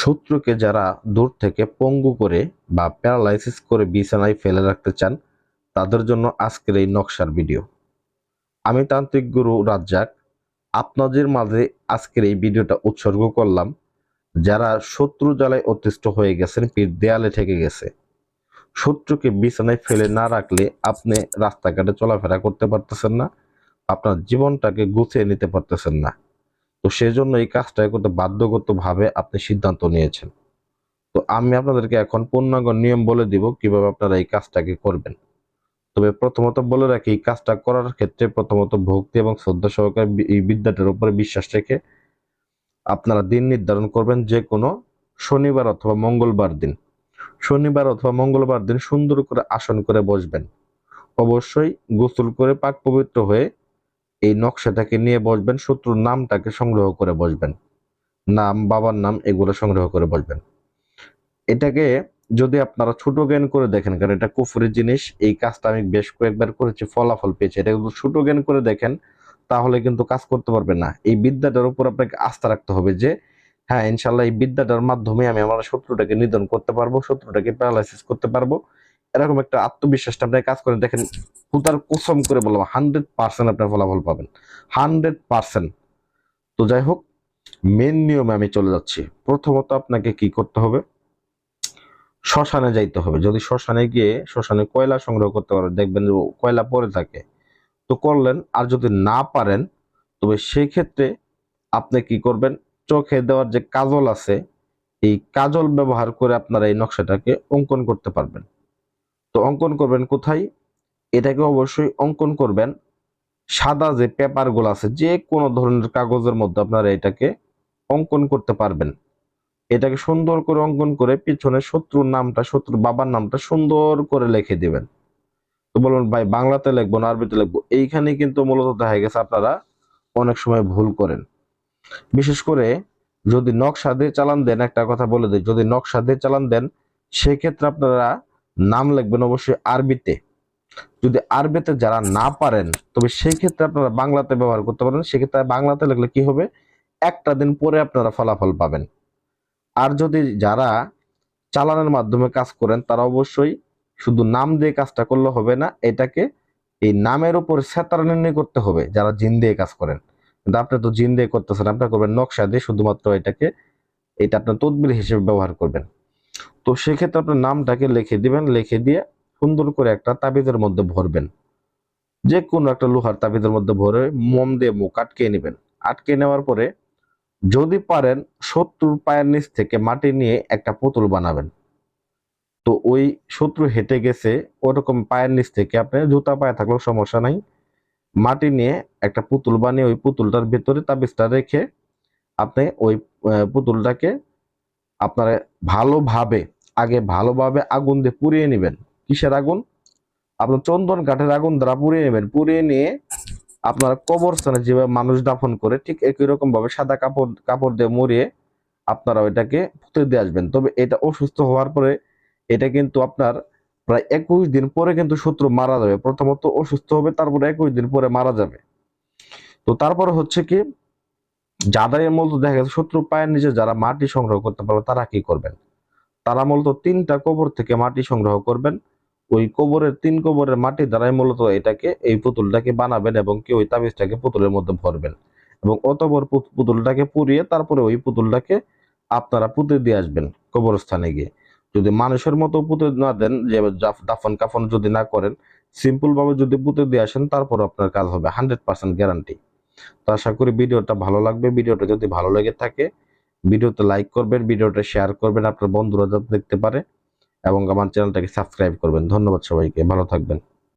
শত্রুকে যারা দূর থেকে পঙ্গু করে বা প্যারালাইসিস করে বিছানায় ফেলে রাখতে চান, তাদের জন্য আজকের এই নকশার ভিডিও। আমি তান্ত্রিক গুরু রাজ্জাক। আপনাদের মাঝে আজকের এই ভিডিওটা উৎসর্গ করলাম। যারা শত্রু জ্বালায় অতিষ্ঠ হয়ে গেছেন পিঠ দেয়ালে ঠেকে গেছে। শত্রুকে বিছানায় ফেলে না রাখলে আপনি রাস্তাঘাটে চলাফেরা করতে পারতেছেন না। আপনার জীবনটাকে গুছিয়ে নিতে পারতেছেন না। তো সেজন্য এই কাজটা করতে বাধ্যগতভাবে আপনি সিদ্ধান্ত নিয়েছেন। তো আমি আপনাদেরকে এখন পূর্ণাঙ্গ নিয়ম বলে দিব কীভাবে আপনারা এই কাজটাকে করবেন। তবে প্রথমত বলে রাখি, এই কাজটা করার ক্ষেত্রে প্রথমত ভক্তি এবং শ্রদ্ধা সহকারে এই বিদ্যাটার উপরে বিশ্বাস রেখে আপনারা দিন নির্ধারণ করবেন যে কোনো শনিবার অথবা মঙ্গলবার দিন। শনিবার অথবা মঙ্গলবার দিন সুন্দর করে আসন করে বসবেন। অবশ্যই গোসল করে পাক পবিত্র হয়ে এই নকশাটাকে নিয়ে বসবেন, শত্রুর নামটাকে সংগ্রহ করে বসবেন। নাম, বাবার নাম এগুলো সংগ্রহ করে বসবেন। এটাকে যদি আপনারা ছোট জ্ঞান করে দেখেন, কারণ এটা কুফুরের জিনিস, এই কাজটা আমি বেশ কয়েকবার করেছি, ফলাফল পেয়েছি। এটা যদি ছোট জ্ঞান করে দেখেন, তাহলে কিন্তু কাজ করতে পারবেন না। এই বিদ্যাটার উপর আপনাকে আস্থা রাখতে হবে যে হ্যাঁ ইনশাল্লাহ এই বিদ্যাটার মাধ্যমে আমি আমার শত্রুটাকে নিধন করতে পারব, শত্রুটাকে প্যারালাইসিস করতে পারব। এরকম একটা আত্মবিশ্বাসটা আপনি কাজ করে দেখেন খুদার কুসম করে বলব হান্ড্রেড পার্সেন্ট আপনার ফলাফল পাবেন। হান্ড্রেড পার্সেন্ট তো যাই হোক মেন নিয়মে আমি চলে যাচ্ছি। প্রথমত আপনাকে কি করতে হবে? শ্মশানে যাইতে হবে। যদি শ্মশানে গিয়ে শ্মশানে কয়লা সংগ্রহ করতে পারেন, দেখবেন যে কয়লা পরে থাকে। তো করলেন, আর যদি না পারেন, তবে সেই ক্ষেত্রে আপনি কি করবেন? চোখে দেওয়ার যে কাজল আছে, এই কাজল ব্যবহার করে আপনারা এই নকশাটাকে অঙ্কন করতে পারবেন। তো অঙ্কন করবেন কোথায়? এটাকে অবশ্যই অঙ্কন করবেন। সাদা যে পেপারগুলো আছে, যে কোনো ধরনের কাগজের মধ্যে আপনারা এটাকে অঙ্কন করতে পারবেন। এটাকে সুন্দর করে অঙ্কন করে পিছনে শত্রুর নামটা, শত্রুর বাবার নামটা সুন্দর করে লিখে দিবেন। তো বলবেন, ভাই, বাংলাতে লিখব না, আরবিতে লিখব? এইখানে কিন্তু মূলত দেখা গেছে আপনারা অনেক সময় ভুল করেন। বিশেষ করে যদি নকশা দিয়ে চালান দেন, একটা কথা বলে দিই, যদি নকশা দিয়ে চালান দেন, সেক্ষেত্রে আপনারা নাম লিখবেন অবশ্যই আরবিতে। যদি আরবিতে যারা না পারেন, তবে সেই ক্ষেত্রে আপনারা বাংলাতে ব্যবহার করতে পারেন সেক্ষেত্রে বাংলাতে লিখলে কি হবে? একটা দিন পরে আপনারা ফলাফল পাবেন। আর যদি যারা চালানোর মাধ্যমে কাজ করেন, তারা অবশ্যই শুধু নাম দিয়ে কাজটা করলে হবে না, এটাকে এই নামের উপর সেতার নির্ণয় করতে হবে, যারা জিন দিয়ে কাজ করেন। কিন্তু আপনি তো জিন দিয়ে করতেছেন, আপনি করবেন নকশা দিয়ে শুধুমাত্র এটাকে, এটা আপনার তদবির হিসেবে ব্যবহার করবেন। তো সেক্ষেত্রে আপনার নামটাকে লিখে দিবেন, লিখে দিয়ে সুন্দর করে একটা তাবিজের মধ্যে ভরবেন। যে কোনো একটা লোহার তাবিজের মধ্যে ভরে মোম দিয়ে মুখ আটকে নেবেন। আটকে নেওয়ার পরে যদি পারেন শত্রুর পায়ের নিচ থেকে মাটি নিয়ে একটা পুতুল বানাবেন। তো ওই শত্রু হেঁটে গেছে, ওরকম পায়ের নিচ থেকে আপনি জুতা পায়ে থাকলেও সমস্যা নাই। মাটি নিয়ে একটা পুতুল বানিয়ে ওই পুতুলটার ভেতরে তাবিজটা রেখে আপনি ওই পুতুলটাকে আপনারা ভালোভাবে, আগে ভালোভাবে আগুন দিয়ে পুড়িয়ে নেবেন। কিসের আগুন? আপনার চন্দন কাঠের আগুন দ্বারা পুড়িয়ে নেবেন। পুড়িয়ে নিয়ে আপনার কবরস্থানে যেভাবে মানুষ দাফন করে, ঠিক একই রকম ভাবে সাদা কাপড় কাপড় দিয়ে মুড়িয়ে আপনারা ওইটাকে পুঁতে দিয়ে আসবেন। তবে এটা অসুস্থ হওয়ার পরে এটা কিন্তু আপনার প্রায় একুশ দিন পরে কিন্তু শত্রু মারা যাবে। প্রথমত অসুস্থ হবে, তারপরে একুশ দিন পরে মারা যাবে। তো তারপরে হচ্ছে কি, যাদের মূলত দেখা গেছে শত্রু পায়ের নিচে যারা মাটি সংগ্রহ করতে পারবে, তারা কি করবেন? তারা মূলত তিনটা কবর থেকে মাটি সংগ্রহ করবেন। ওই কবরের তিন কবরের মাটি দ্বারাই মূলত এটাকে, এই পুতুলটাকে বানাবেন এবং কি ওই তাবিজটাকে পুতুলের মধ্যে ভরবেন। এবং অতবর পুতুলটাকে পুড়িয়ে তারপরে ওই পুতুলটাকে আপনারা পুঁতে দিয়ে আসবেন কবরস্থানে গিয়ে। যদি মানুষের মতো পুঁতে না দেন, যে দাফন কাফন যদি না করেন সিম্পল ভাবে যদি পুঁতে দিয়ে আসেন, তারপর আপনার কাজ হবে, হান্ড্রেড পার্সেন্ট গ্যারান্টি। তো আশা করি ভিডিওটা ভালো লাগবে। ভিডিওটা যদি ভালো লেগে থাকে, ভিডিওতে লাইক করবেন, ভিডিওটা শেয়ার করবেন আপনার বন্ধুরা যাতে দেখতে পারে। এবং আমার চ্যানেলটাকে সাবস্ক্রাইব করবেন। ধন্যবাদ সবাইকে। ভালো থাকবেন।